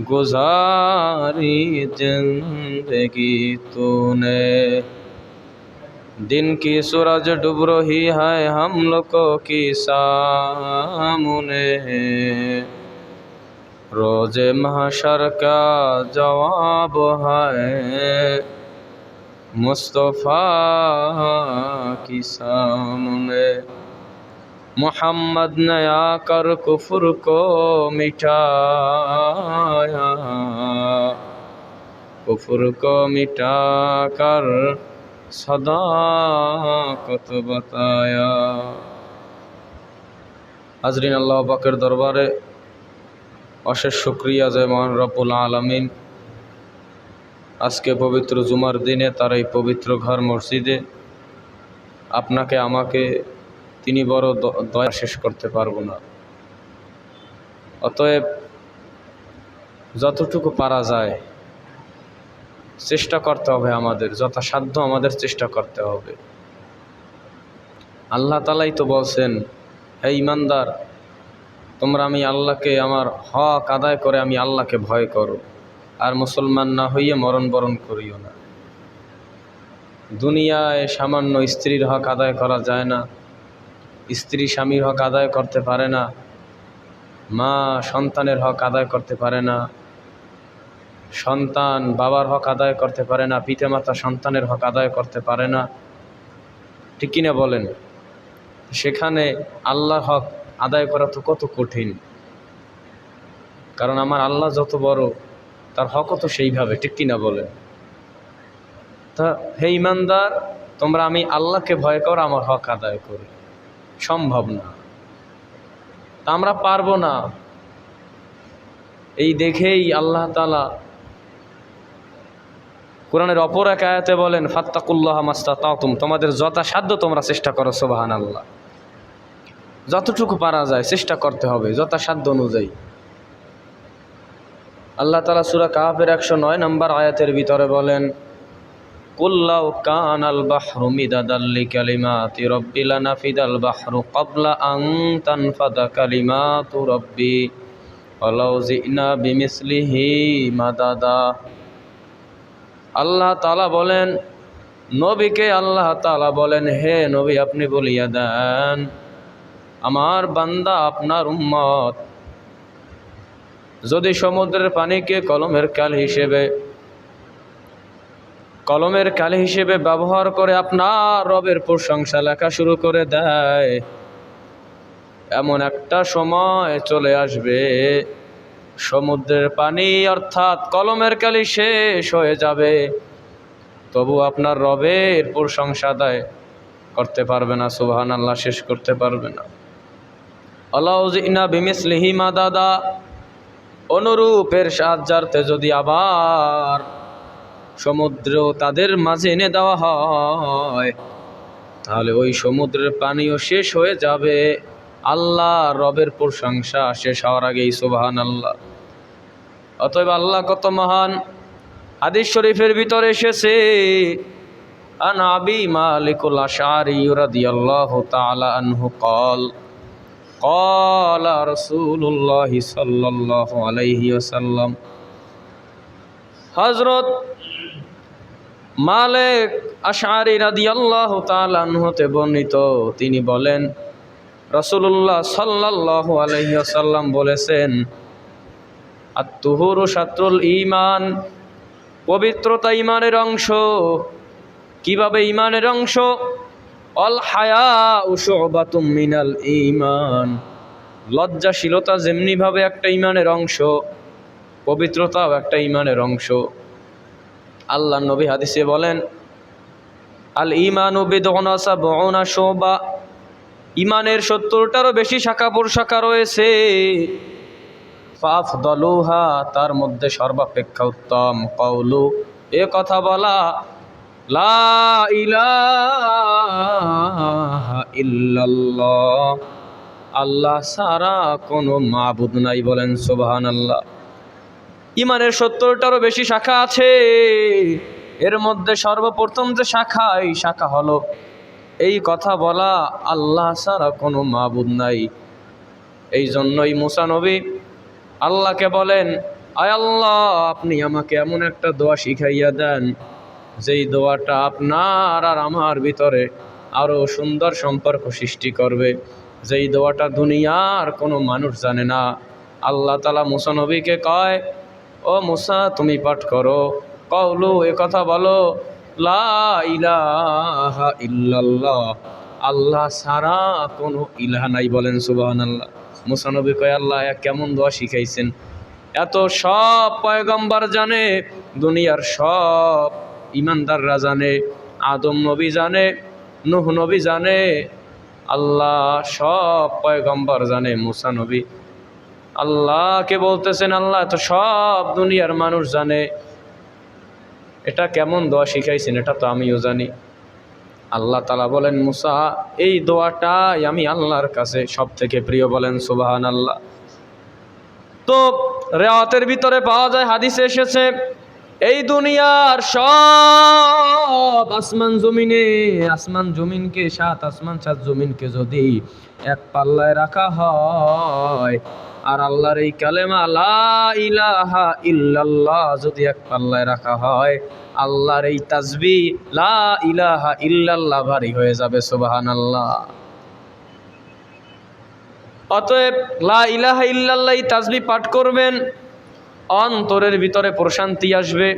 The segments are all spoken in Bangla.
गुजारी जिंदगी तूने दिन की सूरज डूब रही है हम लोगों की सामने रोजे महशर का जवाब है मुस्तफ़ा की सामने محمد نے آ کر کفر کو مٹایا کفر کو مٹا کر صداقت بتایا হাজরিন, আল্লাহ বাকের দরবারে অশেষ শুক্রিয়া যে মহান রব্বুল আলমিন আজকে পবিত্র জুমার দিনে তার এই পবিত্র ঘর মসজিদে আপনাকে, আমাকে তিনি বড় দয়া শেষ করতে পারব না। অতএব যতটুকু পারা যায়, চেষ্টা করতে হবে আমাদের, যথাসাধ্য আমাদের চেষ্টা করতে হবে। আল্লাহ তালাই তো বলছেন, হে ইমানদার, তোমরা আমি আল্লাহকে, আমার হক আদায় করে আমি আল্লাহকে ভয় করো, আর মুসলমান না হইয়ে মরণ বরণ করিও না। দুনিয়ায় সামান্য স্ত্রীর হক আদায় করা যায় না। স্ত্রী স্বামীর হক আদায় করতে পারে না, মা সন্তানের হক আদায় করতে পারে না, সন্তান বাবার হক আদায় করতে পারে না, পিতামাতা সন্তানের হক আদায় করতে পারে না। ঠিক কিনা বলেন? সেখানে আল্লাহ হক আদায় করা তো কত কঠিন। কারণ আমার আল্লাহ যত বড়, তার হকও তো সেইভাবে, ঠিক কিনা বলেন? তা হে ইমানদার, তোমরা আমি আল্লাহকে ভয় কর, আমার হক আদায় করি। সম্ভব না। তা আমরা পারব না। এই দেখেই আল্লাহ তালা কোরআনের অপর এক আয়াতে বলেন, ফাত্তাকুল্লাহ মাস্তা তাতুম তোমাদের যথাসাধ্য তোমরা চেষ্টা করো সোবাহান আল্লাহ যতটুকু পারা যায় চেষ্টা করতে হবে, যথাসাধ্য অনুযায়ী। আল্লাহ তালা সুরা কাহাফের একশো নয় নম্বর আয়াতের ভিতরে বলেন কুল্লাউ কান আল বাহরু মিদাদাল্লি কালিমাতি রব্বি লানাফিদাল বাহরু ক্বাবলা আন তানফাদা কালিমাতু রব্বি ওয়ালাউ জিনা বিমিসলিহি মাদাদা আল্লাহ তালা বলেন, নবীকে আল্লাহ তালা বলেন, হে নবী, আপনি বলিয়া দেন, আমার বান্দা আপনার উম্মত। যদি সমুদ্রের পানিকে কলমের কাল হিসেবে কলমের কালি হিসেবে ব্যবহার করে আপনার রবের প্রশংসা লেখা শুরু করে দেয়। এমন একটা সময় চলে আসবে, সমুদ্রের পানি অর্থাৎ কলমের কালি শেষ হয়ে যাবে। তবু আপনার রবের প্রশংসা দেয় করতে পারবে না সুবহান আল্লাহ শেষ করতে পারবে না। আল্লাহ বিমিসলিহি মা দাদা অনুরূপের সাহায্যার্থে যদি আবার সমুদ্র তাদের মাঝে এনে দেওয়া হয় তাহলে ওই সমুদ্রের পানিও শেষ হয়ে যাবে আল্লাহ রবের প্রশংসা শেষ হওয়ার আগেই সুবাহান আল্লাহ অতএব আল্লাহ কত মহান হাদিস শরীফের ভিতরে এসেছে আন আবি মালিকুল আশারি রাদিয়াল্লাহু তাআলা আনহু قال قال رسول الله صلى الله عليه وسلم হজরত মালেক আশারি রাদিয়াল্লাহু তাআলা হতে বর্ণিত। তিনি বলেন রসুল্লাহ সাল্লাল্লাহু আলাইহি ওয়াসাল্লাম বলেছেন আত্মহুরু শাত্রুল ইমান পবিত্রতা ইমানের অংশ। কীভাবে ইমানের অংশ? অল হায়া উশুবাতুম মিনাল ইমান লজ্জাশীলতা যেমনিভাবে একটা ইমানের অংশ, পবিত্রতাও একটা ইমানের অংশ। আল্লাহ নবী হাদিসে বলেন, আল ইমানু বেদনাসা বনা শোবা। ইমানের সত্তরটারও বেশি শাখা প্রশাখা রয়েছে। ফাফ দলুহা তার মধ্যে সর্বাপেক্ষা উত্তম কৌলু এ কথা বলা, লা ইলাহা আল্লাহ সারা কোনো মাবুদ নাই বলেন সুবহান আল্লাহ ইমানের সত্তরটারও বেশি শাখা আছে। এর মধ্যে সর্বপ্রথম যে শাখা, এই শাখা হলো এই কথা বলা আল্লাহ ছাড়া কোনো মাবুদ নাই। এই জন্যই মুসানবী আল্লাহকে বলেন, আয় আল্লাহ, আপনি আমাকে এমন একটা দোয়া শিখাইয়া দেন, যেই দোয়াটা আপনার আর আমার ভিতরে আরও সুন্দর সম্পর্ক সৃষ্টি করবে। যেই দোয়াটা দুনিয়ার কোনো মানুষ জানে না। আল্লাহ তালা মুসানবীকে কয় ও মুসা, তুমি পাঠ করো। কওলু, এ কথা বলো। লা ইলাহা ইল্লাল্লাহ। আল্লাহ সারা কোনো ইলাহা নাই বলেন সুবাহান আল্লাহ মুসা নবী কয়, আল্লাহ কেমন দোয়া শিখাইছেন? এত সব পয়গম্বর জানে, দুনিয়ার সব ইমানদাররা জানে, আদম নবী জানে, নুহ নবী জানে, আল্লাহ সব পয়গম্বর জানে, মুসা নবী। আল্লাহকে বলতেছেন, আল্লাহ তো সব দুনিয়ার মানুষ জানে। এটা কেমন দোয়া শিখাইছেন, এটা তো আমিও জানি। আল্লাহ তালা বলেন, মুসা, এই দোয়াটাই আমি আল্লাহর কাছে সব থেকে প্রিয়। বলেন সুবাহান আল্লাহ তো রেওয়াতের ভিতরে পাওয়া যায়, হাদিসে এসেছে, এই দুনিয়ার সব আসমান জমিনে, আসমান জমিনকে, সাত আসমান, সাত জমিনকে যদি এক পাল্লায় রাখা হয় আর আল্লাহর এই কালেমা ইলাহা ইল্লাল্লাহ যদি এক পাল্লায় রাখা হয়, আল্লাহর এই তাজবি লা ইলাহা ইল্লাল্লাহ ভারী হয়ে যাবে, সুবহানাল্লাহ। অতএব, লা ইলাহা ইল্লাল্লাহ এই তাজবি পাঠ করবেন, অন্তরের ভিতরে প্রশান্তি আসবে।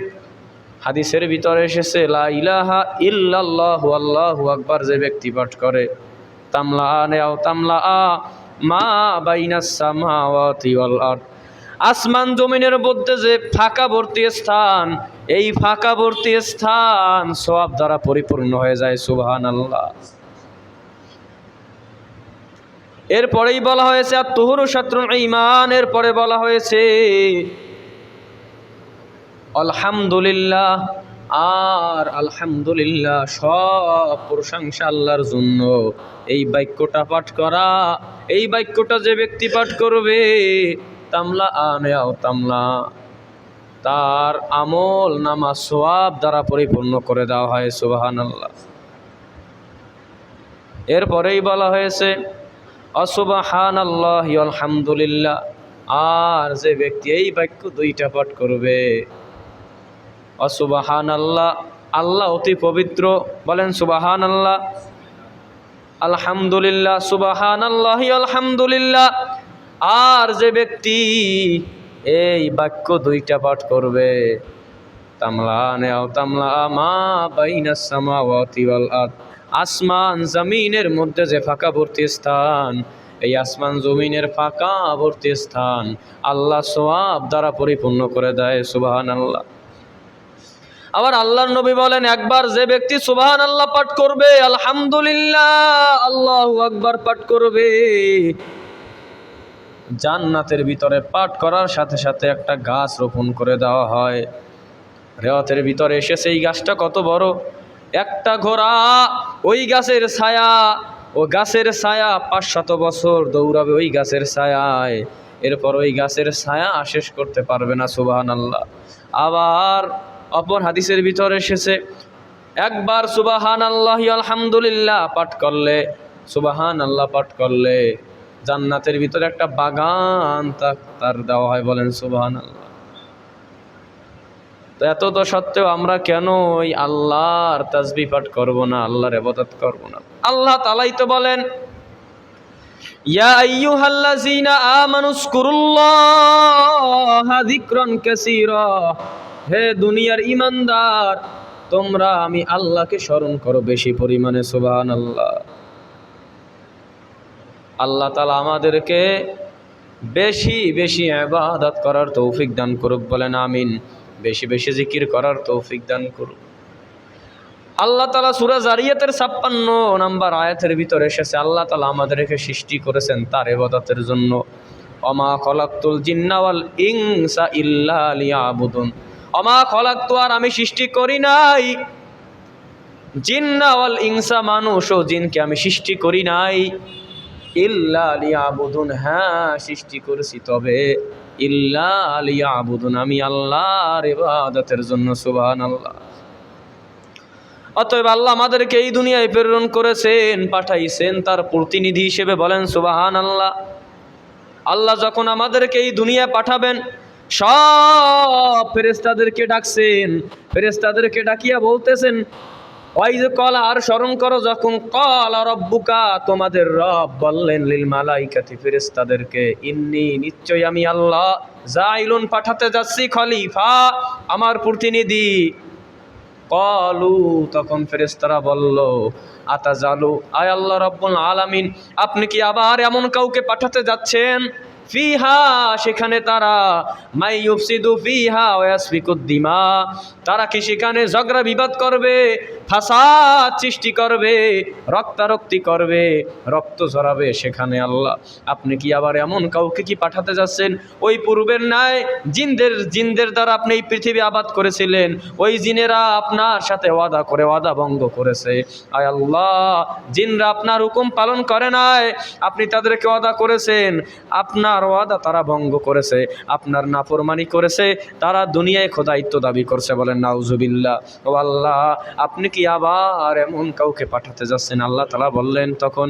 হাদিসের ভিতরে এসেছে, লা ইলাহা ইল্লাল্লাহু, আল্লাহু আকবার যে ব্যক্তি পাঠ করে, তামলা নেও তামলা আ। মা আসমান জমিনের মধ্যে যে ফাঁকাবর্তী স্থান, এই ফাঁকাবর্তী স্থান সব দ্বারা পরিপূর্ণ হয়ে যায়, সুবহানাল্লাহ। এরপরেই বলা হয়েছে আর তুহুরু শত্রুন ইমান এরপরে বলা হয়েছে, আলহামদুলিল্লাহ আর আলহামদুলিল্লাহ, সব প্রশংসা আল্লাহর জন্য। এই বাক্যটা পাঠ করা, এই বাক্যটা যে ব্যক্তি পাঠ করবে, তামলা আনেও তামলা। তার আমল নামা সোয়াব দ্বারা পরিপূর্ণ করে দেওয়া হয় সুবাহান আল্লাহ এরপরেই বলা হয়েছে অসুবাহান আল্লাহ আলহামদুলিল্লাহ। আর যে ব্যক্তি এই বাক্য দুইটা পাঠ করবে অসুবাহান আল্লাহ আল্লাহ অতি পবিত্র। বলেন সুবাহান আল্লাহ আলহামদুলিল্লাহ সুবাহান আল্লাহ আলহামদুলিল্লাহ। আর যে ব্যক্তি এই বাক্য দুইটা পাঠ করবে, তামলা নেও, তামলা মা আসমান জমিনের মধ্যে যে ফাঁকাবর্তী স্থান, এই আসমান জমিনের ফাঁকাবর্তী স্থান আল্লাহ সোয়াব দ্বারা পরিপূর্ণ করে দেয় সুবাহান আল্লাহ আবার আল্লাহর নবী বলেন, একবার যে ব্যক্তি সুবাহান আল্লাহ পাঠ করবে, আলহামদুলিল্লাহ, আল্লাহ আকবার পাঠ করবে। জান্নাতের ভিতরে পাঠ করার সাথে সাথে একটা গাছ রোপণ করে দেওয়া হয়। রেওয়াতের ভিতরে এসে সেই গাছটা কত বড়? একটা ঘোড়া, ওই গাছের ছায়া, ও গাছের ছায়া পাঁচশত বছর দৌড়াবে ওই গাছের ছায়ায়। এরপর ওই গাছের ছায়া শেষ করতে পারবে না সুবাহান আল্লাহ আবার অপর হাদিসের ভিতরে এসেছে, একবার সুবাহান আল্লাহ আলহামদুলিল্লাহ পাঠ করলে সুবাহান আল্লাহ পাঠ করলে জান্নাতের ভিতরে একটা বাগান তার দেওয়া হয় বলেন সুবাহান আল্লাহ তো এত তো সত্ত্বেও আমরা কেন ওই আল্লাহর তাজবি পাঠ করব না, আল্লাহর এবাদত করব না? আল্লাহ তালাই তো বলেন, ইয়া আইয়ুহাল্লাযীনা আমানুসকুরুল্লাহা যিকরান কাসীরা। হে দুনিয়ার ইমানদার, তোমরা আমি আল্লাহকে স্মরণ করো বেশি পরিমাণে, সুবহানাল্লাহ। আল্লাহ আল্লাহ তালা আমাদেরকে বেশি বেশি ইবাদত করার তৌফিক দান করুক, বলেন আমিন। বেশি বেশি জিকির করার তৌফিক দান করুক। আল্লাহ তালা সুরা জারিয়াতের ছাপ্পান্ন নাম্বার আয়াতের ভিতরে এসেছে, আল্লাহ তালা আমাদেরকে সৃষ্টি করেছেন তার এবাদতের জন্য। অমা খলাক্তুল জিন্নাওয়াল ইংসা ইল্লা লিয়াবুদুন। অমা খলাক্তু আর আমি সৃষ্টি করি নাই। জিন্নাওয়াল ইংসা মানুষ ও জিনকে আমি সৃষ্টি করি নাই। ইল্লা লিয়াবুদুন হ্যাঁ সৃষ্টি করেছি তবে। ইল্লা আলিয়া লিয়াবুদুন, আমি আল্লাহর ইবাদতের জন্য, সুবহানাল্লাহ। অতএব আল্লাহ আমাদেরকে এই দুনিয়ায় প্রেরণ করেছেন, পাঠাইছেন, তার প্রতিনিধি হিসেবে বলেন সুবাহান আল্লাহ আল্লাহ যখন আমাদেরকে এই দুনিয়ায় পাঠাবেন সব ফেরেস্তাদেরকে ডাকছেন ফেরেস্তাদেরকে ডাকিয়া বলতেছেন, ওই যে কলা আর স্মরণ করো, যখন কল আর রব্বুকা তোমাদের রব বললেন, লিল মালাইকাতি ফেরেস্তাদেরকে ইন্নি নিশ্চয় আমি আল্লাহ, জাইলুন পাঠাতে যাচ্ছি, খলিফা, আমার প্রতিনিধি। কলু, তখন ফেরেস্তারা বলল আতা জালু আয় আল্লাহ রব্বুল আলামিন, আপনি কি আবার এমন কাউকে পাঠাতে যাচ্ছেন? ফিহা, সেখানে তারা, মাই ইউফসিদু ফিহা ওয়াসফিকুদ্দিমা তারা কি সেখানে ঝগড়া বিবাদ করবে, ফাসাদ সৃষ্টি করবে, রক্তারক্তি করবে, রক্ত ঝরাবে সেখানে আল্লাহ। আপনি কি আবার এমন কাউকে কি পাঠাতে যাচ্ছেন? ওই পূর্বের ন্যায় জিনদের জিনদের দ্বারা আপনি এই পৃথিবী আবাদ করেছিলেন, ওই জিনেরা আপনার সাথে ওয়াদা করে, ওয়াদা ভঙ্গ করেছে। আয় আল্লাহ, জিনরা আপনার হুকুম পালন করে নাই, আপনি তাদেরকে ওয়াদা করেছেন, আপনার ওয়াদা তারা ভঙ্গ করেছে, আপনার নাফরমানি করেছে, তারা দুনিয়ায় খোদায়িত্ব দাবি করছে বলেন, নাউজুবিল্লাহ। ও আল্লাহ, আপনি কি আবার এমন কাউকে পাঠাতে যাচ্ছেন? আল্লাহ তালা বললেন, তখন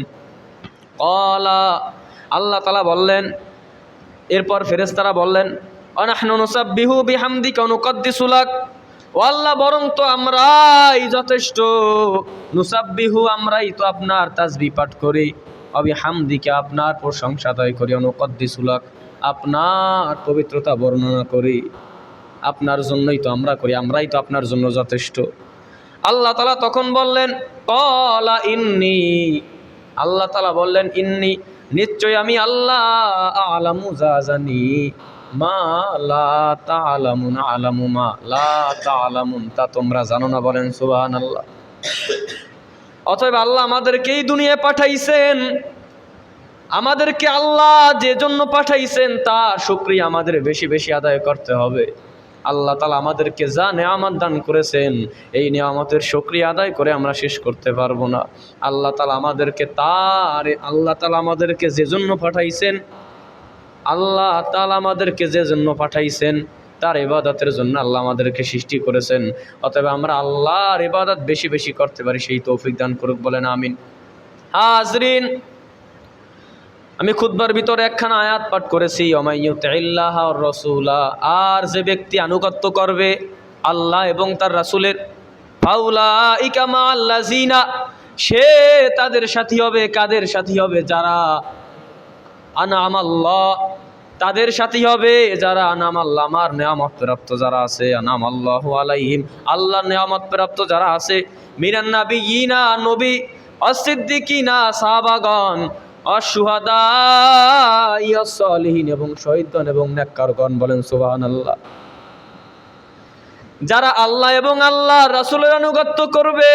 কলা আল্লাহ তালা বললেন, এরপর ফেরেশতারা বললেন অনাহনু নুসাব্বিহু বিহামদিকা নুকদ্দিসু লাক। ও আল্লাহ, বরং তো আমরাই যথেষ্ট, নুসাব্বিহু আমরাই তো আপনার তাসবি পাঠ করি। অবি হামদিকে আপনার প্রশংসা দয় করি, অনুকদ্দিসু লাক। আপনার পবিত্রতা বর্ণনা করি। আপনার জন্যই তো আমরা করি, আমরাই তো আপনার জন্য যথেষ্ট। আল্লাহ তালা তখন বললেন কলা ইন্নি। আল্লাহ তালা বললেন, ইন্নি নিশ্চয় আমি আল্লাহ আলামু যা জানি। মা লা আলামু মা, লা তা তোমরা জানো না বলেন সুবাহান আল্লাহ অতএব আল্লাহ আমাদেরকে এই দুনিয়ায় পাঠাইছেন। আমাদেরকে আল্লাহ যে জন্য পাঠাইছেন, তা শুক্রিয়া আমাদের বেশি বেশি আদায় করতে হবে। আল্লাহ তালা আমাদেরকে যা নেয়ামত দান করেছেন, এই নেয়ামতের শুক্রিয়া আদায় করে আমরা শেষ করতে পারব না। আল্লাহ তালা আমাদেরকে তার, আল্লাহ তালা আমাদেরকে যে জন্য পাঠাইছেন, আল্লাহ তালা আমাদেরকে যে জন্য পাঠাইছেন তার ইবাদতের জন্য আল্লাহ আমাদেরকে সৃষ্টি করেছেন। অতএব আমরা আল্লাহর ইবাদত বেশি বেশি করতে পারি, সেই তৌফিক দান করুক, বলেন আমিন। হাজরিন, আমি খুদবার ভিতরে একখানা আয়াত পাঠ করেছি অমাইয়ুতাইল্লাহ রসুলা আর যে ব্যক্তি আনুগত্য করবে আল্লাহ এবং তার রাসুলের ফাউলা ইকামা আল্লাহ জিনা সে তাদের সাথী হবে, কাদের সাথী হবে? যারা আনাম আল্লাহ তাদের সাথী হবে। যারা আনাম আল্লাহ, আমার নেয়ামত প্রাপ্ত যারা আছে, আনাম আল্লাহ আলাইহিম, আল্লাহর নেয়ামত প্রাপ্ত যারা আছে মিরান নাবি ইনা নবী, অসিদ্দিকিনা, সাহাবাগণ অসুহাদা ইয়াসলিহীন এবং শহীদগণ এবং নেককারগণ বলেন সুবাহান আল্লাহ যারা আল্লাহ এবং আল্লাহ রাসূলের আনুগত্য করবে,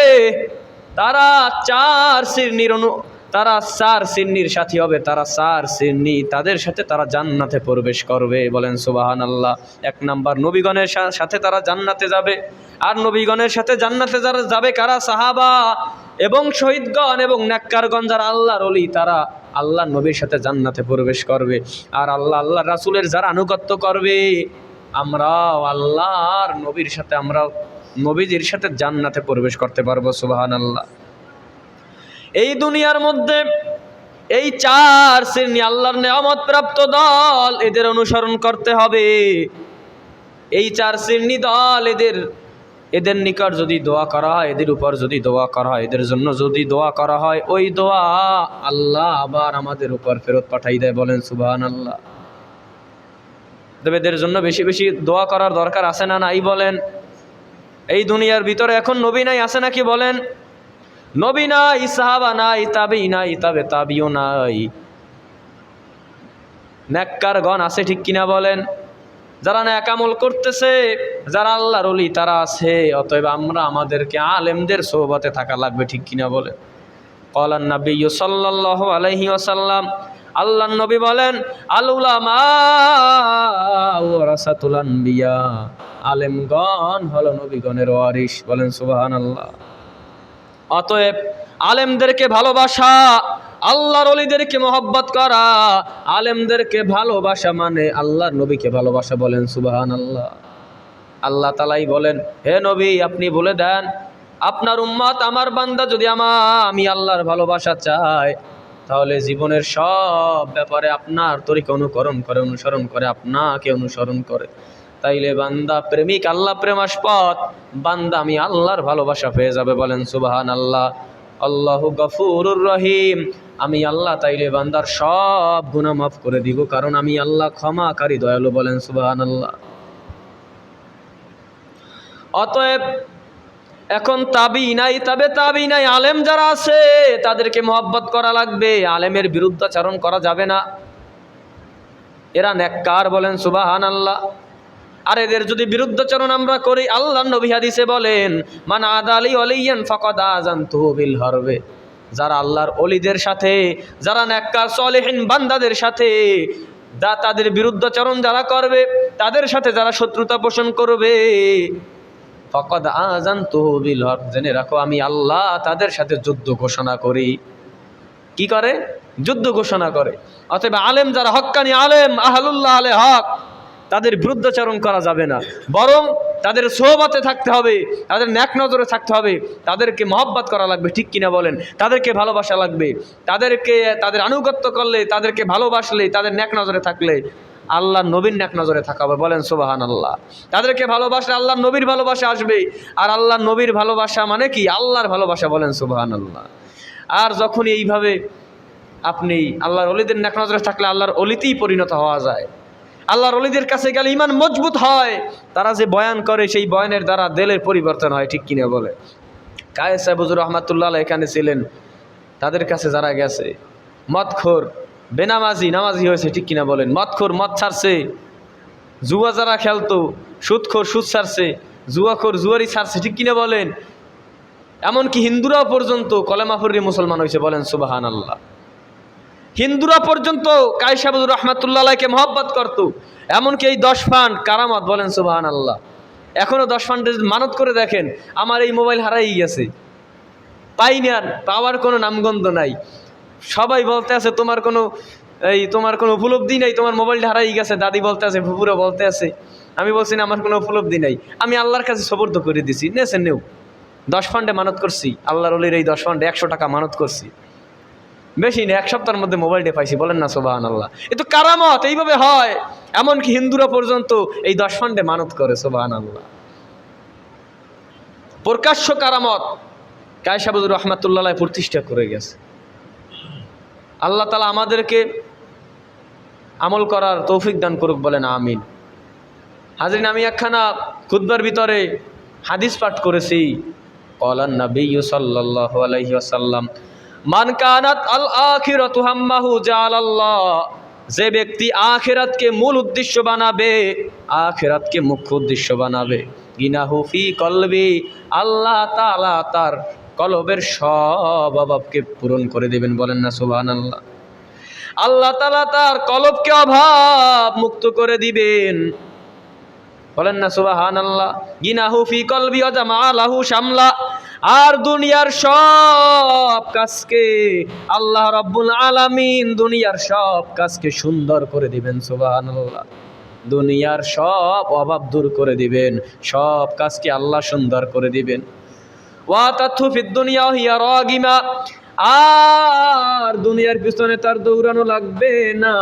তারা চার শ্রেণির অনু তারা চার সিন্নির সাথী হবে, তারা চার সিন্নি। তাদের সাথে তারা জান্নাতে প্রবেশ করবে, বলেন সুবাহান আল্লাহ এক নাম্বার, নবীগণের সাথে তারা জান্নাতে যাবে। আর নবীগণের সাথে জান্নাতে যারা যাবে কারা? সাহাবা এবং শহীদগণ এবং নেককারগণ যারা আল্লাহর অলি তারা আল্লাহ নবীর সাথে জান্নাতে প্রবেশ করবে। আর আল্লাহ আল্লাহ রাসূলের যারা আনুগত্য করবে, আমরাও আল্লাহর নবীর সাথে আমরা নবীজির সাথে জান্নাতে প্রবেশ করতে পারব সুবাহান আল্লাহ এই দুনিয়ার মধ্যে এই চার শ্রেণি আল্লাহর নেয়ামত প্রাপ্ত দল এদের অনুসরণ করতে হবে। এই চার শ্রেণি দল এদের এদের নিকট যদি দোয়া করা হয়, এদের উপর যদি দোয়া করা হয়, এদের জন্য যদি দোয়া করা হয়, ওই দোয়া আল্লাহ আবার আমাদের উপর ফেরত পাঠাই দেয় বলেন সুবাহান আল্লাহ তবে এদের জন্য বেশি বেশি দোয়া করার দরকার আছে না নাই বলেন? এই দুনিয়ার ভিতরে এখন নবী নাই আছে নাকি বলেন? নবী নাই, সাহাবা নাই তাবেই নাই, তবে তাবিও নাই। নেককার গণ আছে ঠিক কিনা বলেন? যারা ন্যাকামল করতেছে, যারা আল্লাহর অলি তারা আছে, অতএব আমরা আমাদেরকে আলেমদের সোহবতে থাকা লাগবে ঠিক কিনা বলে কলান নবী সাল্লাল্লাহু আলাইহি ওয়াসাল্লাম আল্লাহ নবী বলেন আলুলামা ওয়ারাসাতুল আনবিয়া, আলেমগণ হল নবীগণের ওয়ারিস বলেন সুবহানাল্লাহ। অতএব আলেমদেরকে ভালোবাসা, আল্লাহর অলিদেরকে মহব্বত করা। আলেমদেরকে ভালোবাসা মানে আল্লাহর নবীকে ভালোবাসা বলেন সুবাহান আল্লাহ আল্লাহ তালাই বলেন, হে নবী, আপনি বলে দেন, আপনার উম্মত আমার বান্দা যদি আমা আমি আল্লাহর ভালোবাসা চাই, তাহলে জীবনের সব ব্যাপারে আপনার তরিকা অনুকরণ করে, অনুসরণ করে, আপনাকে অনুসরণ করে। তাইলে বান্দা প্রেমিক, আল্লাহ প্রেমাস্পদ বান্দা আমি আল্লাহর ভালোবাসা পেয়ে যাবে বলেন সুবাহান আল্লাহ আল্লাহ গফুরুর রহিম। আমি আল্লাহ তাইলে বান্দার সব গুনাহ মাফ করে দিব, কারণ আমি আল্লাহ ক্ষমাকারী, দয়ালু বলেন সুবাহান আল্লাহ অতএব এখন তাবি নাই, তবে তাবি নাই, আলেম যারা আছে, তাদেরকে মহব্বত করা লাগবে, আলেমের বিরুদ্ধাচারণ করা যাবে না। এরা নেককার বলেন সুবাহান আল্লাহ আর এদের যদি বিরুদ্ধাচরণ আমরা করি, আল্লাহ নবী হাদিসে বলেন মান আদালি অলিয়ান ফকদ আজান তহবিল হরবে। যারা আল্লাহর অলিদের সাথে, যারা নেককার সলেহীন বান্দাদের সাথে, যা তাদের বিরুদ্ধাচরণ যারা করবে, তাদের সাথে যারা শত্রুতা পোষণ করবে, ফকদ আজান তহবিল হক জেনে রাখো, আমি আল্লাহ তাদের সাথে যুদ্ধ ঘোষণা করি। কি করে? যুদ্ধ ঘোষণা করে। অতএব আলেম যারা, হক্কানি আলেম, আহলুল্লাহ আলে হক তাদের বিরুদ্ধাচরণ করা যাবে না। বরং তাদের সোহবাতে থাকতে হবে, তাদের ন্যাক নজরে থাকতে হবে, তাদেরকে মহব্বত করা লাগবে, ঠিক কিনা বলেন? তাদেরকে ভালোবাসা লাগবে। তাদেরকে, তাদের আনুগত্য করলে, তাদেরকে ভালোবাসলে, তাদের ন্যাক নজরে থাকলে আল্লাহ নবীর ন্যাক নজরে থাকা হবে বলেন সোবাহান আল্লাহ তাদেরকে ভালোবাসলে আল্লাহ নবীর ভালোবাসা আসবে, আর আল্লাহ নবীর ভালোবাসা মানে কি? আল্লাহর ভালোবাসা, বলেন সোবাহান আল্লাহ আর যখন এইভাবে আপনি আল্লাহর অলিদের ন্যাক নজরে থাকলে আল্লাহর অলিতেই পরিণত হওয়া যায় আল্লাহর অলিদের কাছে গেলে ইমান মজবুত হয়। তারা যে বয়ান করে, সেই বয়ানের দ্বারা দেলের পরিবর্তন হয়, ঠিক কিনা বলে? কায়ে সাহেবুজুর রহমাতুল্লাহ এখানে ছিলেন। তাদের কাছে যারা গেছে, মদখোর, বেনামাজি, নামাজি হয়েছে, ঠিক কিনা বলেন? মদখোর, মদ ছাড়ছে, জুয়া যারা খেলতো, সুদখোর, সুদ ছাড়ছে, জুয়াখোর, জুয়ারি ছাড়ছে, ঠিক কিনা বলেন? এমনকি হিন্দুরাও পর্যন্ত কলেমাফুরি মুসলমান হয়েছে বলেন সুবাহান আল্লাহ হিন্দুরা পর্যন্ত কায়সাবুর রহমাতুল্লাহকে মহব্বত করতো। এমনকি এই দশ ফান্ড কারামত বলেন সুবাহান আল্লাহ এখনও দশ ফান্ডে মানত করে দেখেন, আমার এই মোবাইল হারাই গেছে। পাইনি আর পাওয়ার কোনো নামগন্ধ নাই। সবাই বলতে আছে, তোমার কোনো, এই তোমার কোনো উপলব্ধি নেই, তোমার মোবাইলটা হারাই গেছে। দাদি বলতে আছে ফুপুরও বলতে আছে। আমি বলছি, না, আমার কোনো উপলব্ধি নেই। আমি আল্লাহর কাছে সবর্দ করে দিছি, নেছেন, নেও। দশ ফান্ডে মানত করছি, আল্লাহর অলির এই দশ ফান্ডে একশো টাকা মানত করছি। বেশি না, এক সপ্তাহের মধ্যে মোবাইলটা পাইছি, বলেন না সোবাহান আল্লাহ এ তো কারামত, এইভাবে হয়। এমনকি হিন্দুরা পর্যন্ত এই দশ ফান্ডে মানত করে সোবাহান আল্লাহ প্রকাশ্য কারামত কায়সাবুদুর রহমাতুল্লাহ প্রতিষ্ঠা করে গেছে। আল্লাহ তালা আমাদেরকে আমল করার তৌফিক দান করুক বলেন, আমিন। হাজরিন, আমি একখানা খুদ্বার ভিতরে হাদিস পাঠ করেছি। কলান নবী সাল্লাল্লাহু আলাইহি ওয়াসাল্লাম মান কানাত আল আখিরাতু হাম্মাহু জালাল্লাহ। যে ব্যক্তি আখেরাতকে মূল উদ্দেশ্য বানাবে, আখেরাতকে মুখ্য উদ্দেশ্য বানাবে। গিনাহু ফি কলবি, আল্লাহ তাআলা তার কলবের সব অভাবকে পূরণ করে দেবেন বলেন না, সুবহানাল্লাহ। আল্লাহ আল্লাহ তাআলা তার কলবকে অভাব মুক্ত করে দিবেন। বলেন না সুবাহান আল্লাহ গিনাহু ফি কলবি অজামালাহু শামলা। আর দুনিয়ার সব কাজকে আল্লাহ রাব্বুল আলামিন দুনিয়ার সব কাজকে সুন্দর করে দিবেন সুবাহান আল্লাহ দুনিয়ার সব অভাব দূর করে দিবেন, সব কাজকে আল্লাহ সুন্দর করে দিবেন। ওয়া তাথু ফিদ দুনিয়া হিয়া রাগিমা। আর দুনিয়ার পিছনে তার দৌড়ানো লাগবে না,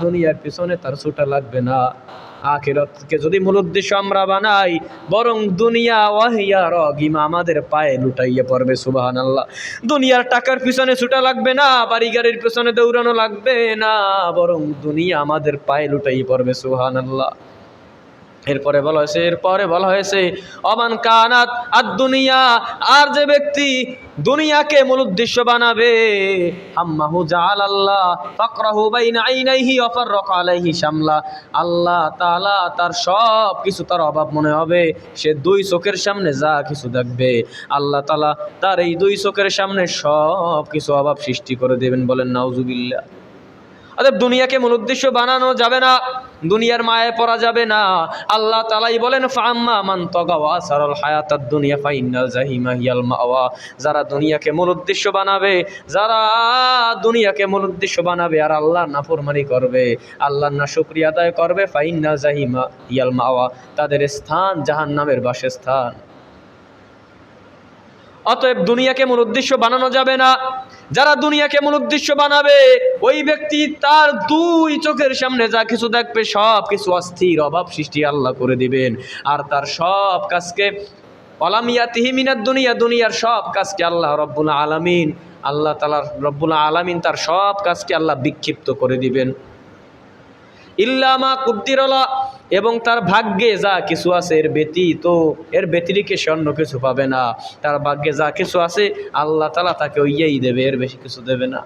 দুনিয়ার পিছনে তার ছুটা লাগবে না। আখিরাতকে যদি মূল উদ্দেশ্য আমরা বানাই, বরং দুনিয়া ওয়াহিয়া রগিমা, আমাদের পায়ে লুটাইয়ে পড়বে সুবাহান আল্লাহ দুনিয়ার টাকার পিছনে ছুটা লাগবে না বাড়ি গাড়ির পিছনে দৌড়ানো লাগবে না, বরং দুনিয়া আমাদের পায়ে লুটাইয়ে পড়বে সুবাহান আল্লাহ এরপরে বলা হয়েছে, এরপরে বলা হয়েছে, অমান কানাত আর দুনিয়া আর যে ব্যক্তি দুনিয়াকে মূল উদ্দেশ্য বানাবে, হাম্মাহু জাল আল্লাহ ফাকরাহু বাইনা আইনাইহি ওয়াফাররাকা আলাইহি শামলা আল্লাহ তাআলা তার সব কিছু তার অভাব মনে হবে, সে দুই চোখের সামনে যা কিছু দেখবে। আল্লাহ তাআলা তার এই দুই চোখের সামনে সব কিছু অভাব সৃষ্টি করে দেবেন বলেন, নাউজুবিল্লাহ অতএব দুনিয়াকে মূল উদ্দেশ্য বানানো যাবে না। দুনিয়ার মায়ে পড়া যাবে না। আল্লাহ তালাই বলেন ফাম্মা মান তগাওয়া সারল হায়াতার দুনিয়া ফাইনাল জাহিমা হিয়াল মাওয়া। যারা দুনিয়াকে মূল উদ্দেশ্য বানাবে, যারা দুনিয়াকে মূল উদ্দেশ্য বানাবে, আর আল্লাহ না ফরমানি করবে আল্লাহ না শুক্রিয়া আদায় করবে ফাইনাল জাহিমা হিয়াল মাওয়া। তাদের স্থান জাহান্নামের বাসস্থান। অতএব দুনিয়াকে মূল উদ্দেশ্য বানানো যাবে না। যারা দুনিয়াকে মূল উদ্দেশ্য বানাবে, ওই ব্যক্তি তার দুই চোখের সামনে যা কিছু দেখবে, সব কিছু অস্থির অভাব সৃষ্টি আল্লাহ করে দিবেন। আর তার সব কাজকে অলামিয়া তিহিমিনার দুনিয়া, দুনিয়ার সব কাজকে আল্লাহ রব্বুল আলামিন, আল্লাহ তালা রব্বুল আলামিন তার সব কাজকে আল্লাহ বিক্ষিপ্ত করে দিবেন। ইল্লামা কুদ্দিরলা এবং তার ভাগ্যে যা কিছু আছে এর ব্যতীত, এর ব্যতিরিকে সে অন্য কিছু পাবে না। তার ভাগ্যে যা কিছু আছে, আল্লাহ তালা তাকে ওইয়াই দেবে, এর বেশি কিছু দেবে না।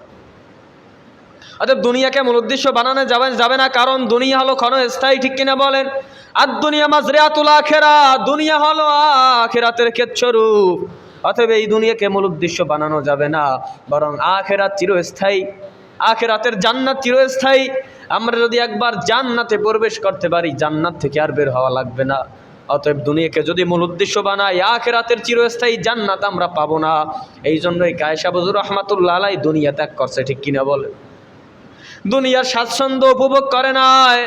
অর্থাৎ দুনিয়াকে মূল উদ্দেশ্য বানানো যাবে যাবে না? কারণ দুনিয়া হলো ক্ষণস্থায়ী, ঠিক কিনা বলেন? আর দুনিয়া মাজরিয়াতুল আখেরা, দুনিয়া হলো আখেরাতের ক্ষেত্রস্বরূপ অতএব এই দুনিয়াকে মূল উদ্দেশ্য বানানো যাবে না? বরং আখেরাত চিরস্থায়ী, আখেরাতের জান্নাত চিরস্থায়ী। আমরা যদি একবার জান্নাতে প্রবেশ করতে পারি, জান্নাত থেকে আর বের হওয়া লাগবে না। অতএব দুনিয়াকে যদি মূল উদ্দেশ্য বানায় বানাই আখেরাতের চিরস্থায়ী জান্নাত আমরা পাবো না। এই জন্যই কায়সা বজুর রহমাতুল্লাহ আলাই দুনিয়া ত্যাগ করছে, ঠিক কিনা বলে দুনিয়ার স্বাচ্ছন্দ্য উপভোগ করে নাই।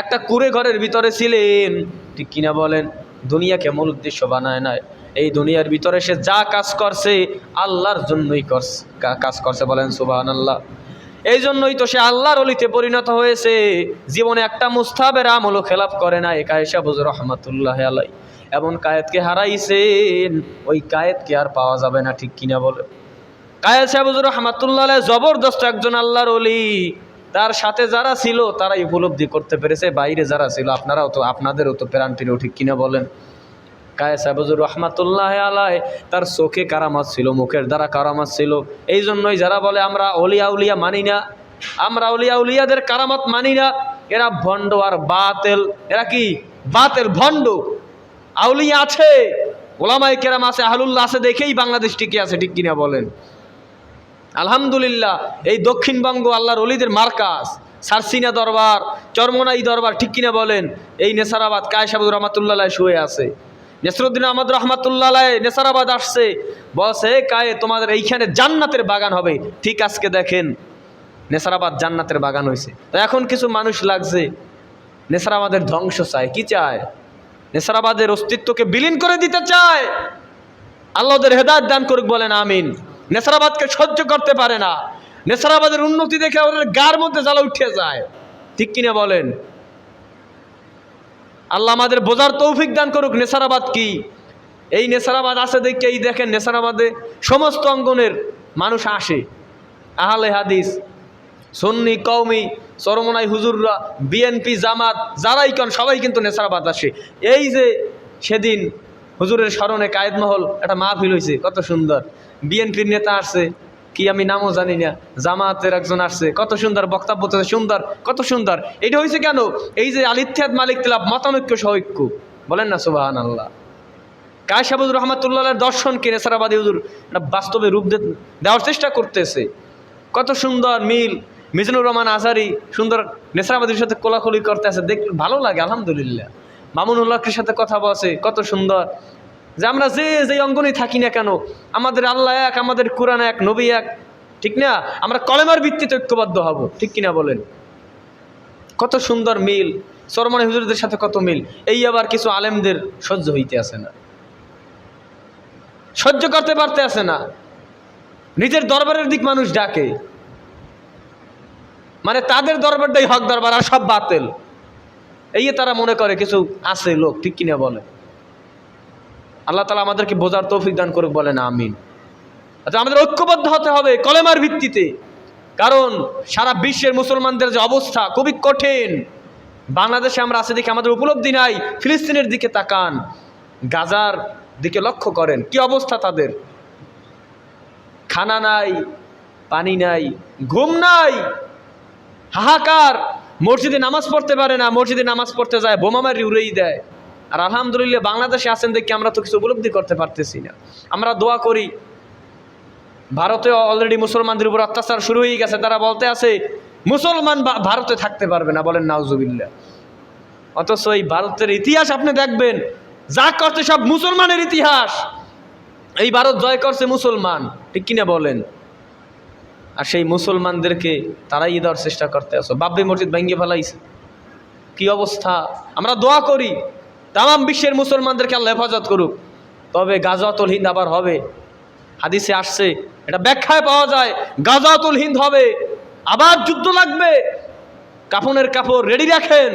একটা কুড়ে ঘরের ভিতরে ছিলেন, ঠিক কিনা বলেন? দুনিয়াকে মূল উদ্দেশ্য বানায় নাই। এই দুনিয়ার ভিতরে সে যা কাজ করছে, আল্লাহর জন্যই করছে কাজ করছে বলেন সুবাহ আল্লাহ এই জন্যই তো সে আল্লাহর অলিতে পরিণত হয়েছে। জীবনে একটা মুস্তাবের আমলও খেলাপ করে না একায়েশা বুজুর রহমতুল্লাহ আলাই এমন কায়েতকে হারাইছেন, ওই কায়েতকে আর পাওয়া যাবে না, ঠিক কিনা বলে? কায়েদ সাহেবুজুর রহমাতুল্লাহ জবরদস্ত একজন আল্লাহর অলি। তার সাথে যারা ছিল, তারাই উপলব্ধি করতে পেরেছে, বাইরে যারা ছিল, আপনারাও তো, আপনাদেরও তো প্রাণ প্রিয় ঠিক কিনা বলেন? কায়ে সাহেবুজুর রহমাতুল্লাহ আলাই তার চোখে কারামাত ছিল, মুখের দ্বারা কারামাত ছিল। এই জন্যই যারা বলে, আমরা অলিয়া উলিয়া মানি না, আমরা অলিয়া উলিয়াদের কারামাত মানি না, এরা ভণ্ড আর বাতেল। এরা কি? বাতেল, ভণ্ড। আউলিয়া আছে ওলামাই কেরাম আছে, আহলুল্লাহ আছে, দেখেই বাংলাদেশ টিকে আছে, ঠিক কিনা বলেন। আলহামদুলিল্লাহ, এই দক্ষিণবঙ্গ আল্লাহর অলিদের মার্কাস সারসিনা দরবার, চরমনাই দরবার, ঠিক কিনা বলেন। এই নেসারাবাদ কায়সাবুর রহমাতুল্লাহ শুয়ে আছে। নেসরুদ্দিন আহমদ রহমাতুল্লাহ নেসারাবাদ আসছে বসে কায়ে তোমাদের এইখানে জান্নাতের বাগান হবে। ঠিক আজকে দেখেন, নেসারাবাদ জান্নাতের বাগান হয়েছে। তো এখন কিছু মানুষ লাগছে, নেসারাবাদের ধ্বংস চায়। কি চায়? নেসারাবাদের অস্তিত্বকে বিলীন করে দিতে চায়। আল্লাহ ওদের হেদায়ত দান করুক, বলেন আমিন। নেসারাবাদকে সহ্য করতে পারে না। নেসারাবাদের উন্নতি দেখে ওদের গার মধ্যে জ্বালা উঠে যায়। ঠিক কিনা বলেন? আল্লাহ আমাদের বোঝার তৌফিক দান করুক নেসারাবাদ কি? এই নেসারাবাদ আছে দেখে, এই দেখেন নেসারাবাদে সমস্ত অঙ্গনের মানুষ আসে। আহলে হাদিস, সন্নি কৌমি চরমনাই হুজুররা বিএনপি জামাত, যারাই কন, সবাই কিন্তু নেসারাবাদ আসে। এই যে সেদিন হুজুরের স্মরণে কায়েদ মহল একটা মাহফিল হয়েছে কত সুন্দর। বিএনপির নেতা আসছে কি আমি নামও জানি না। জামাতের একজন আসছে। কত সুন্দর বক্তব্য সুন্দর, কত সুন্দর। এটা হয়েছে কেন? এই যে আলিথিয়াত মালিক তিলাপ মতানৈক্য সৈক্য বলেন না সুবাহান আল্লাহ কায়সাবুর রহমাতুল্লাহ দর্শনকে নেসারাবাদী হুজুর? বাস্তবে রূপ দেওয়ার চেষ্টা করতেছে। কত সুন্দর মিল, মিজানুর রহমান আজারি সুন্দর নেসারাবাদীর সাথে কোলাকুলি করতেছে। দেখ ভালো লাগে, আলহামদুলিল্লাহ। মামুনুল্লাহর সাথে কথা বলছে, কত সুন্দর। যে আমরা যে যে অঙ্গনে থাকি না কেন, আমাদের আল্লাহ এক, আমাদের কোরআন এক, নবী এক, ঠিক না? আমরা কলেমার ভিত্তিতে ঐক্যবদ্ধ হব, ঠিক কিনা বলেন? কত সুন্দর মিল, সরমনে হুজুরদের সাথে কত মিল, এই আবার কিছু আলেমদের সহ্য হইতে আসে না। সহ্য করতে পারতে আসে না। নিজের দরবারের দিক মানুষ ডাকে। মানে তাদের দরবারটাই হক দরবার আর সব বাতিল। এই তারা মনে করে কিছু আছে লোক, ঠিক কিনা বলে আল্লাহ তালা আমাদেরকে বোঝার তৌফিক দান করুক বলেন, আমিন। আচ্ছা আমাদের ঐক্যবদ্ধ হতে হবে কলেমার ভিত্তিতে। কারণ সারা বিশ্বের মুসলমানদের যে অবস্থা খুবই কঠিন। বাংলাদেশে আমরা আছে দেখে আমাদের উপলব্ধি নাই, ফিলিস্তিনের দিকে তাকান। গাজার দিকে লক্ষ্য করেন, কি অবস্থা তাদের? খানা নাই, পানি নাই, ঘুম নাই। হাহাকার, মসজিদে নামাজ পড়তে পারে না, মসজিদে নামাজ পড়তে যায় বোমামারি উড়েই দেয়। আর আলহামদুলিল্লাহ বাংলাদেশে আছেন দেখে আমরা তো কিছু উপলব্ধি করতে পারতেছি না। আমরা দোয়া করি, ভারতে অলরেডি মুসলমানদের উপর অত্যাচার শুরু হয়ে গেছে, তারা বলতে আছে, মুসলমান ভারতে থাকতে পারবে না, বলেন নাউজুবিল্লা অথচ এই ভারতের ইতিহাস আপনি দেখবেন, যা করছে সব মুসলমানের ইতিহাস। এই ভারত জয় করছে মুসলমান, ঠিক কিনা বলেন? আর সেই মুসলমানদেরকে তারাই দেওয়ার চেষ্টা করতে আসো বাব্বি মসজিদ ভেঙে ফেলাইছে। কি অবস্থা? আমরা দোয়া করি তাম বিশ্বের মুসলমানদেরকে আল্লাহ হেফাজত করুক। তবে গাজাতুল হিন্দ আবার হবে। হাদিসে আসছে, এটা ব্যাখ্যায় পাওয়া যায়, গাজাতুল হিন্দ হবে। আবার যুদ্ধ লাগবে। কাফনের কাপড় রেডি রাখেন,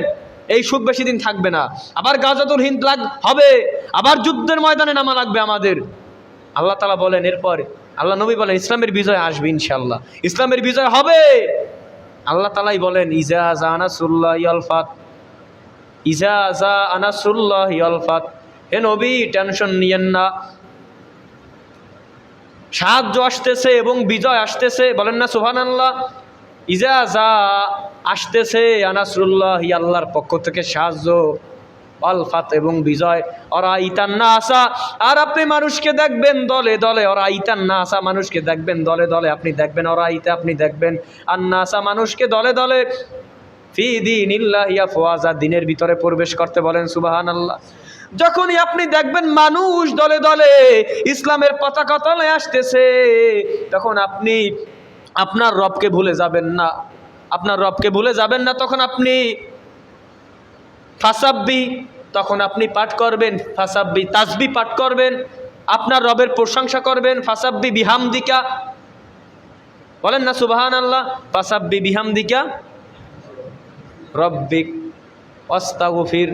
এই সুখ বেশি দিন থাকবে না। আবার গাজাতুল হিন্দ লাগ, হবে। আবার যুদ্ধের ময়দানে নামা লাগবে আমাদের। আল্লাহ তালা বলেন, এরপর আল্লাহ নবী বলেন, ইসলামের বিজয় আসবে ইনশাল্লাহ ইসলামের বিজয় হবে। আল্লাহ তালাই বলেন, ইজা জানাসুল্লাহ ইয়ালফাত ইজা জা আনাসুল্লাহ ইয়ালফাত হে নবী, টেনশন নিয়েন না। সাহায্য আসতেছে এবং বিজয় আসতেছে, বলেন না সুহান আল্লাহ ইজা যা আসতেছে আনাসরুল্লাহ আল্লাহর পক্ষ থেকে সাহায্য আলফাত এবং বিজয়। ওরা ইতান না আসা। আর আপনি মানুষকে দেখবেন দলে দলে, ওরা ইতান না আসা মানুষকে দেখবেন দলে দলে। আপনি দেখবেন, ওরা ইতে আপনি দেখবেন। আর না আসা মানুষকে দলে দলে ফি দিন দিনের ভিতরে প্রবেশ করতে বলেন সুবাহান আল্লাহ যখনই আপনি দেখবেন মানুষ দলে দলে ইসলামের পতাকা তলে আসতেছে, তখন আপনি আপনার রবকে ভুলে যাবেন না। আপনার রবকে ভুলে যাবেন না, তখন আপনি ফাসাব্বি, তখন আপনি পাঠ করবেন, ফাসাব্বি তাসবি পাঠ করবেন, আপনার রবের প্রশংসা করবেন, ফাসাব্বি বিহামদিকা। বলেন না সুবাহান আল্লাহ ফাসাব্বি বিহামদিকা। রব্বিক অস্তাগফির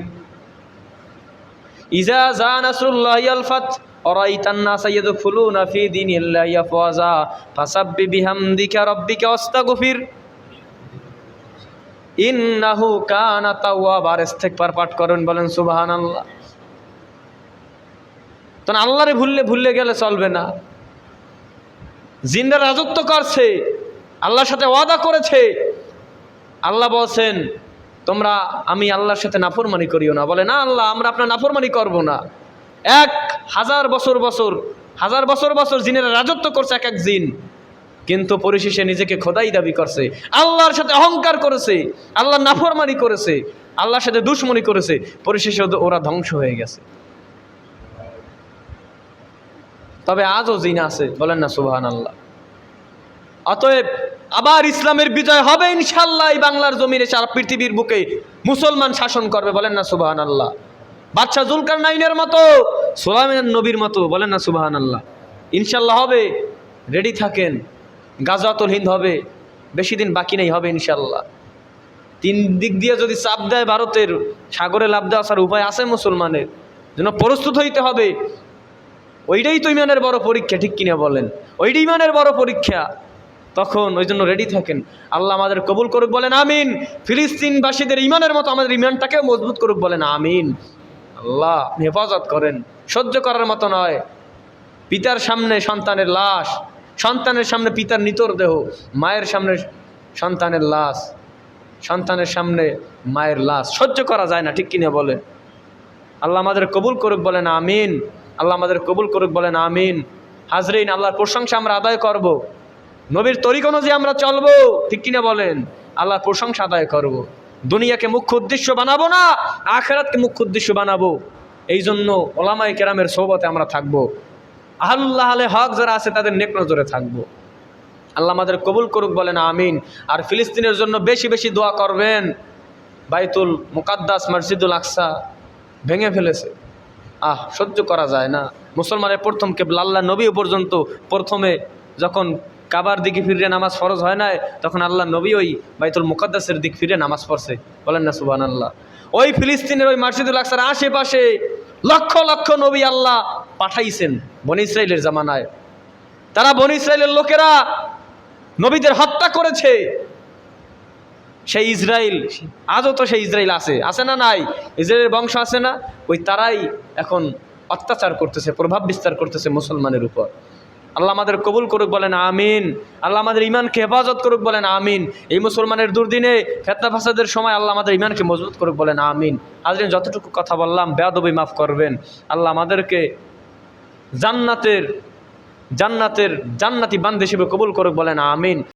ইজা জা নাসরুল্লাহ ইয়ালফাত অরাইতান নাস ইয়াদখুলুনা ফি দীনিল্লাহি আফওয়াজা, ফাসাব্বি বিহামদিকা রব্বিকা অস্তাগফির ইন্নাহু কানা তাওয়াব। আর ইস্তেগফার পাঠ বলেন তখন আল্লাহরে ভুললে ভুললে গেলে চলবে না। জিন্দা রাজত্ব করছে, আল্লাহর সাথে ওয়াদা করেছে। আল্লাহ বলছেন তোমরা আমি আল্লাহর সাথে নাফরমানি করিও না। বলে, না আল্লাহ, আমরা আপনার নাফরমানি করব না। এক হাজার বছর বছর, হাজার বছর বছর জিনেরা রাজত্ব করছে এক এক জিন। কিন্তু পরিশেষে নিজেকে খোদাই দাবি করছে। আল্লাহর সাথে অহংকার করেছে আল্লাহ নাফরমানি করেছে, আল্লাহর সাথে দুশ্মনী করেছে। পরিশেষে ওরা ধ্বংস হয়ে গেছে। তবে আজও জিন আছে। বলেন না সুবাহান আল্লাহ অতএব আবার ইসলামের বিজয় হবে ইনশাল্লাহ এই বাংলার জমিনে সারা পৃথিবীর বুকে মুসলমান শাসন করবে, বলেন না সুবাহান আল্লাহ বাদশাহ জুলকার নাইনের মতো সোলামের নবীর মতো, বলেন না সুবাহান আল্লাহ ইনশাল্লাহ হবে, রেডি থাকেন গাজাতুল হিন্দ হবে, বেশি দিন বাকি নেই, হবে ইনশাল্লাহ তিন দিক দিয়ে যদি চাপ দেয় ভারতের, সাগরে লাভ দেওয়া আসার উপায় আছে মুসলমানের, যেন প্রস্তুত হইতে হবে। ওইটাই তো ইমানের বড় পরীক্ষা, ঠিক কিনা বলেন? ওইটাই ইমানের বড় পরীক্ষা। তখন ওই জন্য রেডি থাকেন। আল্লাহ আমাদের কবুল করুক বলেন, আমিন। ফিলিস্তিনবাসীদের ইমানের মতো আমাদের ইমানটাকেও মজবুত করুক বলেন, আমিন। আল্লাহ হেফাজত করেন। সহ্য করার মতো নয়। পিতার সামনে সন্তানের লাশ, সন্তানের সামনে পিতার নিতর দেহ, মায়ের সামনে সন্তানের লাশ, সন্তানের সামনে মায়ের লাশ। সহ্য করা যায় না, ঠিক কিনা বলে আল্লাহ আমাদের কবুল করুক বলেন, আমিন। আল্লাহ আমাদের কবুল করুক বলেন, আমিন। হাজরিন, আল্লাহর প্রশংসা আমরা আদায় করব। নবীর তরিক অনুযায়ী আমরা চলবো। ঠিক কিনা বলেন? আল্লাহ প্রশংসা আদায় করব। দুনিয়াকে মুখ্য উদ্দেশ্য বানাবো না, আখেরাতকে মুখ্য উদ্দেশ্য বানাবো। এই জন্য ওলামাই কেরামের সৌবতে আমরা থাকব। আল্লাহ আলে হক যারা আছে তাদের নেক নজরে থাকব। আল্লাহ আমাদের কবুল করুক বলেন, আমিন। আর ফিলিস্তিনের জন্য বেশি বেশি দোয়া করবেন। বাইতুল মুকাদ্দাস, মসজিদুল আকসা ভেঙে ফেলেছে। আহ, সহ্য করা যায় না। মুসলমানের প্রথম কেবল আল্লাহ নবী পর্যন্ত প্রথমে যখন কাবার দিকে ফিরে নামাজ ফরজ হয় না তখন আল্লাহ নবী ওই বাইতুল মুকাদ্দাসের দিক ফিরে নামাজ পড়ছে। বলেন না সুবান আল্লাহ ওই ফিলিস্তিনের ওই মসজিদুল আকসার আশেপাশে লক্ষ লক্ষ নবী আল্লাহ পাঠাইছেন বন ইসরায়েলের জামানায়। তারা বন ইসরায়েলের লোকেরা নবীদের হত্যা করেছে। সেই ইসরায়েল আজও তো সেই ইসরায়েল আছে আছে না নাই? ইসরায়েলের বংশ আছে না? ওই তারাই এখন অত্যাচার করতেছে, প্রভাব বিস্তার করতেছে মুসলমানের উপর। আল্লাহ আমাদের কবুল করুক বলেন, আমিন। আল্লাহ আমাদের ইমানকে হেফাজত করুক বলেন, আমিন। এই মুসলমানের দুর্দিনে ফেতনা ফাসাদের সময় আল্লাহ আমাদের ইমানকে মজবুত করুক বলেন, আমিন। আজকে যতটুকু কথা বললাম, বেয়াদবি মাফ করবেন। আল্লাহ আমাদেরকে জান্নাতের জান্নাতের জান্নাতি বান্ধ হিসেবে কবুল করুক বলেন, আমিন।